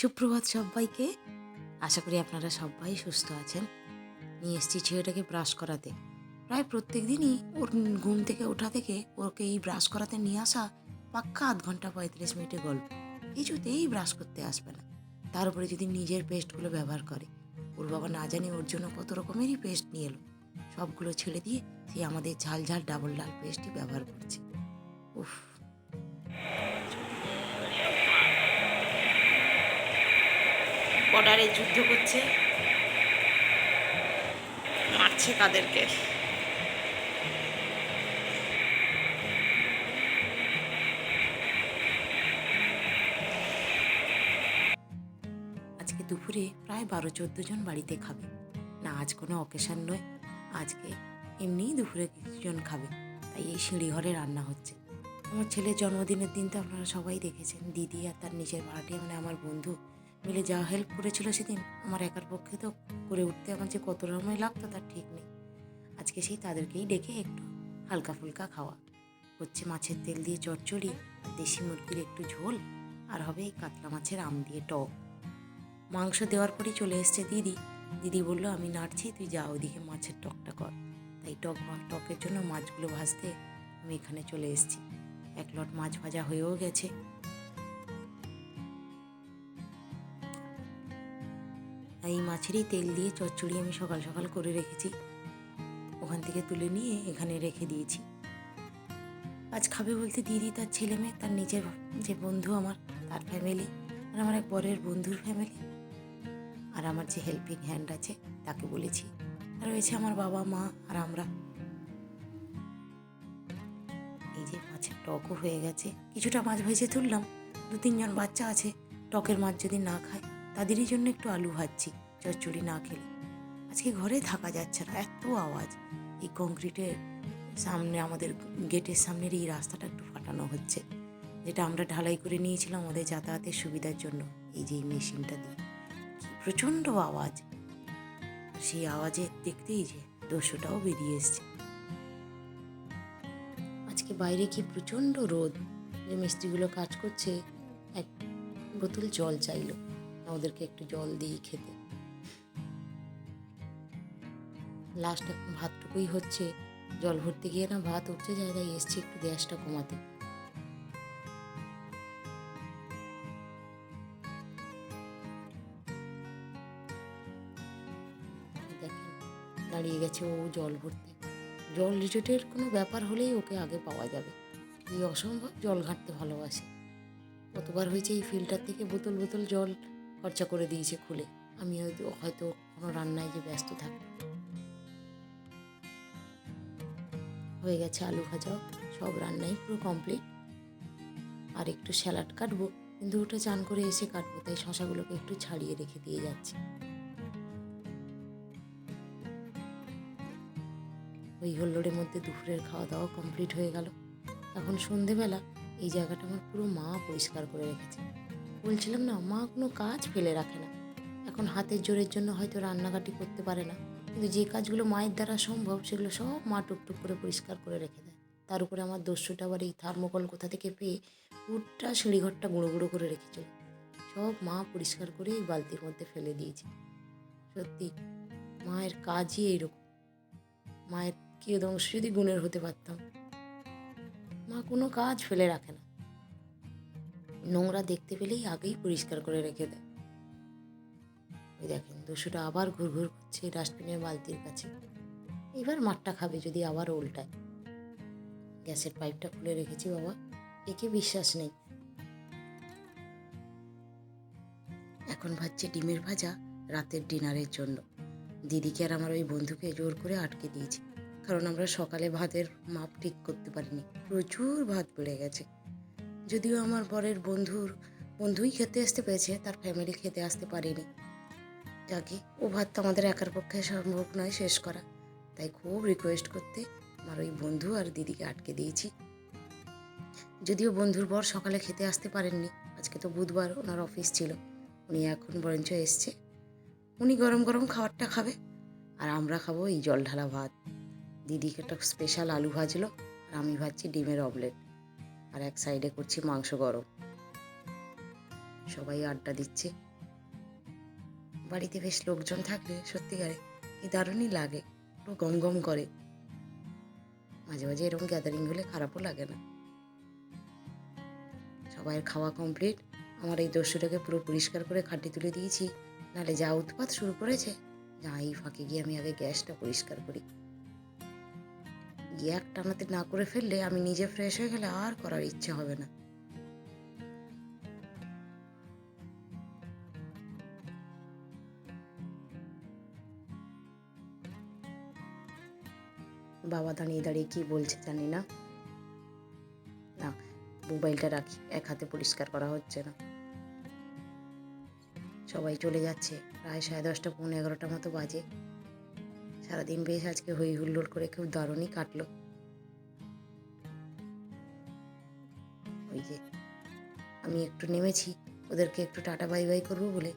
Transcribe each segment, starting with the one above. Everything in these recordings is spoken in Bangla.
সুপ্রভাত সবাইকে। আশা করি আপনারা সবাই সুস্থ আছেন। নিয়ে এসেছি ছেলেটাকে ব্রাশ করাতে। প্রায় প্রত্যেক দিনই ওর ঘুম থেকে ওঠা থেকে ওকে এই ব্রাশ করাতে নিয়ে আসা পাক্কা আধ ঘণ্টা পঁয়ত্রিশ মিনিটের গল্প। কিছুতেই ব্রাশ করতে আসবে না। তার উপরে যদি নিজের পেস্টগুলো ব্যবহার করে। ওর বাবা না জানি ওর জন্য কত রকমেরই পেস্ট নিয়ে এলো। সবগুলো ছেড়ে দিয়ে সে আমাদের ঝাল ঝাল ডাবল ডাল পেস্টই ব্যবহার করছে। উফ। বর্ডারে যুদ্ধ করছে। মারছে কাদেরকে আজকে দুপুরে প্রায় বারো, চোদ্দ জন বাড়িতে খাবে। না, আজ কোনো অকেশন নয়। আজকে এমনিই দুপুরে কিছুজন খাবে। তাই এই সিঁড়ি ঘরে রান্না হচ্ছে। আমার ছেলের জন্মদিনের দিন তো আপনারা সবাই দেখেছেন। দিদি আর তার নিজের ভাড়াটিয়া মানে আমার বন্ধু মিলে যা হেল্প করেছিল সেদিন আমার একার পক্ষে তো করে উঠতে আমার যে কত সময় লাগতো তার ঠিক নেই। আজকে সেই তাদেরকেই ডেকে একটু হালকা ফুলকা খাওয়া। হচ্ছে মাছের তেল দিয়ে চচ্চড়ি আর দেশি মুরগির একটু ঝোল, আর হবে এই কাতলা মাছের আম দিয়ে টক। মাংস দেওয়ার পরেই চলে এসছে দিদি। দিদি বলল, আমি নাড়ছি, তুই যা ওদিকে মাছের টকটা কর। তাই টক টকের জন্য মাছগুলো ভাজতে আমি এখানে চলে এসেছি। এক লট মাছ ভাজা হয়েও গেছে। এই মাছেরই তেল দিয়ে চচ্চড়ি আমি সকাল সকাল করে রেখেছি। ওখান থেকে তুলে নিয়ে এখানে রেখে দিয়েছি। আজ খাবে বলতে দিদি তার ছেলে মেয়ে, তার নিজের যে বন্ধু আমার, তার ফ্যামিলি আর আমার এক বরের বন্ধুর ফ্যামিলি আর আমার যে হেল্পিং হ্যান্ড আছে তাকে বলেছি। আর রয়েছে আমার বাবা, মা আর আমরা। এই যে মাছের টকও হয়ে গেছে। কিছুটা মাছ ভেজে তুললাম। দু তিনজন বাচ্চা আছে। টকের মাছ যদি না খায় তাদেরই জন্য একটু আলু ভাজছি, চচ্চড়ি না খেলে। আজকে ঘরে থাকা যাচ্ছে না, এত আওয়াজ। এই কংক্রিটের সামনে আমাদের গেটের সামনের এই রাস্তাটা একটু ফাটানো হচ্ছে। যেটা আমরা ঢালাই করে নিয়েছিলাম আমাদের যাতায়াতের সুবিধার জন্য, এই যে মেশিনটা দিয়ে। প্রচণ্ড আওয়াজ। সেই আওয়াজে দেখতেই যে দস্যুটাও বেরিয়ে এসছে। আজকে বাইরে কি প্রচণ্ড রোদ। যে মিস্ত্রিগুলো কাজ করছে, এক বোতল জল চাইলো। ওদেরকে একটু জল দিই খেতে। লাস্ট এখন ভাতটুকুই হচ্ছে। জল ভরতে গিয়ে না ভাত যায় তাই এসছে একটু গ্যাসটা কমাতে। দাঁড়িয়ে গেছে ও জল ভরতে। জল রিলেটেড কোনো ব্যাপার হলেই ওকে আগে পাওয়া যাবে। এই অসম্ভব জল ঘাঁটতে ভালোবাসে। কতবার হয়েছে এই ফিল্টার থেকে বোতল বোতল জল খরচা করে দিয়েছে খুলে। আমি হয়তো হয়তো কোনো রান্নায় যে ব্যস্ত থাকি হয়ে গেছে আলু ভাজাও সব রান্নাই পুরো কমপ্লিট আর একটু স্যালাড কাটবো, কিন্তু ওটা চান করে এসে কাটবো, তাই শশাগুলোকে একটু ছাড়িয়ে রেখে দিয়ে যাচ্ছি। ওই হল্লোড়ের মধ্যে দুপুরের খাওয়া দাওয়া কমপ্লিট হয়ে গেল। এখন সন্ধেবেলা, এই জায়গাটা আমার পুরো মা পরিষ্কার করে রেখেছে। বলছিলাম না, মা কোনো কাজ ফেলে রাখে না। এখন হাতের জোরের জন্য হয়তো রান্নাঘাটি করতে পারে না। কিন্তু যে কাজগুলো মায়ের দ্বারা সম্ভব, সেগুলো সব মা টুকটুক করে পরিষ্কার করে রেখে দেয়। তার উপরে আমার দস্যুটা আবার এই থার্মোকল কোথা থেকে পেয়ে পুরোটা সিঁড়িঘরটা গুঁড়ো গুঁড়ো করে রেখেছিল। সব মা পরিষ্কার করে এই বালতির মধ্যে ফেলে দিয়েছে। সত্যি, মায়ের কাজই এইরকম। মায়ের কি অংশ যদি গুণের হতে পারতাম। মা কোনো কাজ ফেলে রাখে না। নোংরা দেখতে পেলেই আগেই পরিষ্কার করে রেখে দেয়। ওই দেখেন, দস্যুটা আবার ঘুর ঘুর করছে ডাস্টবিনের বালতির কাছে। এবার মাঠটা খাবে যদি আবার উল্টায়। গ্যাসের পাইপটা খুলে রেখেছি বাবা, একে বিশ্বাস নেই। এখন ভাজছে ডিমের ভাজা রাতের ডিনারের জন্য। দিদিকে আর আমার ওই বন্ধুকে জোর করে আটকে দিয়েছি, কারণ আমরা সকালে ভাতের মাপ ঠিক করতে পারিনি। প্রচুর ভাত বেড়ে গেছে। যদিও আমার বরের বন্ধুর বন্ধুই খেতে আসতে পেরেছে, তার ফ্যামিলি খেতে আসতে পারেনি। যাকে ও ভাত তো আমাদের একার পক্ষে সম্ভব নয় শেষ করা। তাই খুব রিকোয়েস্ট করতে আমার ওই বন্ধু আর দিদিকে আটকে দিয়েছি। যদিও বন্ধুর বর সকালে খেতে আসতে পারেননি, আজকে তো বুধবার ওনার অফিস ছিল। উনি এখন বরঞ্চ এসছে। উনি গরম গরম খাবারটা খাবে আর আমরা খাব এই জল ঢালা ভাত। দিদিকে একটা স্পেশাল আলু ভাজলো আর আমি ভাজছি ডিমের অমলেট আর এক সাইডে করছি মাংস গরম। সবাই আড্ডা দিচ্ছে। বাড়িতে বেশ লোকজন থাকলে সত্যিকারে কি দারুণই লাগে। পুরো গম গম করে। মাঝে মাঝে এরকম গ্যাদারিং হলে খারাপও লাগে না। সবাইয়ের খাওয়া কমপ্লিট আমার এই দস্যুটাকে পুরো পরিষ্কার করে খাটি তুলে দিয়েছি। নাহলে যা উৎপাত শুরু করেছে যা এই ফাঁকে গিয়ে আমি আগে গ্যাসটা পরিষ্কার করি। গিয়ে টানাতে না করে ফেললে আমি নিজে ফ্রেশ হয়ে গেলে আর করার ইচ্ছে হবে না। বাবা দাঁড়িয়ে দাঁড়িয়ে কি বলছে জানি না। না, মোবাইলটা রাখি, এক হাতে পরিষ্কার করা হচ্ছে না। সবাই চলে যাচ্ছে, প্রায় সাড়ে দশটা, পৌনে এগারোটা মতো বাজে। সারাদিন বেশ আজকে হই হুল্লোড় করে খুব দারুণই কাটলো। ওই যে, আমি একটু নেমেছি, ওদেরকে একটু টাটা বাই বাই করব বলে,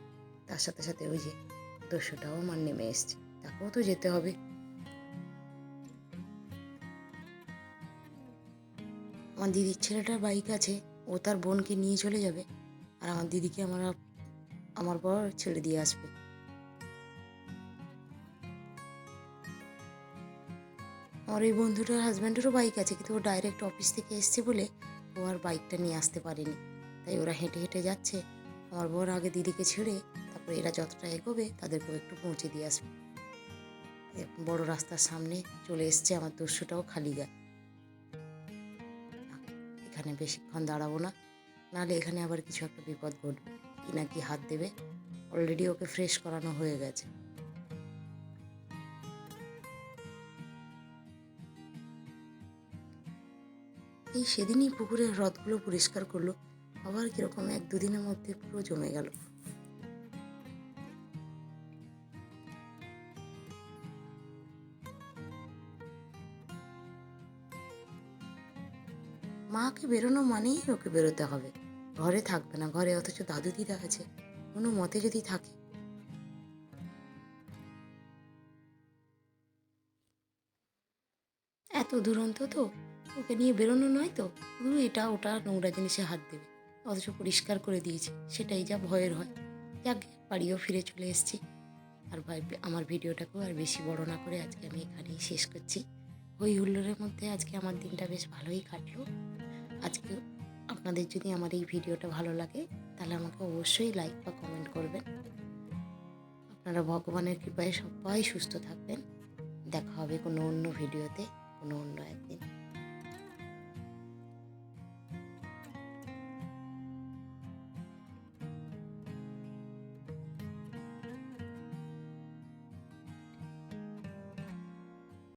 তার সাথে সাথে ওই যে দস্যুটাও আমার নেমে এসছে। তাকেও তো যেতে হবে। আমার দিদির ছেলেটার বাইক আছে, ও তার বোনকে নিয়ে চলে যাবে, আর আমার দিদিকে আমার আমার বর ছেড়ে দিয়ে আসবে। আমার ওই বন্ধুটার হাজব্যান্ডেরও বাইক আছে, কিন্তু ও ডাইরেক্ট অফিস থেকে এসছে বলে ও আর বাইকটা নিয়ে আসতে পারেনি। তাই ওরা হেঁটে হেঁটে যাচ্ছে। আমার বোন আগে দিদিকে ছেড়ে তারপরে এরা যতটা এগোবে তাদেরকেও একটু পৌঁছে দিয়ে আসবে। বড় রাস্তার সামনে চলে এসছে আমার দস্যুটাও খালি গায়ে। এখানে বেশিক্ষণ দাঁড়াবো না, নাহলে এখানে আবার কিছু একটা বিপদ ঘটবে। কি না কি হাত দেবে? অলরেডি ওকে ফ্রেশ করানো হয়ে গেছে। এই সেদিনই পুকুরের হ্রদগুলো পরিষ্কার করল। আবার কীরকম এক দুদিনের মধ্যে পুরো জমে গেল। মাকে বেরোনো মানেই ওকে বেরোতে হবে। ঘরে থাকবে না, ঘরে অথচ দাদু দিদা আছে। কোনো মতে যদি থাকে। এত দুরন্ত তো? ওকে নিয়ে বেরোনো নয় তো। শুধু এটা ওটা নোংরা জিনিসে হাত দেবে। অথচ পরিষ্কার করে দিয়েছে। সেটাই যা ভয়ের হয়। যাক, বাড়িও ফিরে চলে এসেছি। আর ভাই, আমার ভিডিওটাকেও আর বেশি বড় না করে আজকে আমি এখানেই শেষ করছি। হই হুল্লোড়ের মধ্যে আজকে আমার দিনটা বেশ ভালোই কাটলো। আজকে আপনাদের যদি আমার এই ভিডিওটা ভালো লাগে, তাহলে আমাকে অবশ্যই লাইক বা কমেন্ট করবেন। আপনারা ভগবানের কৃপায় সবাই সুস্থ থাকবেন। দেখা হবে কোনো অন্য ভিডিওতে, কোনো অন্য একদিন।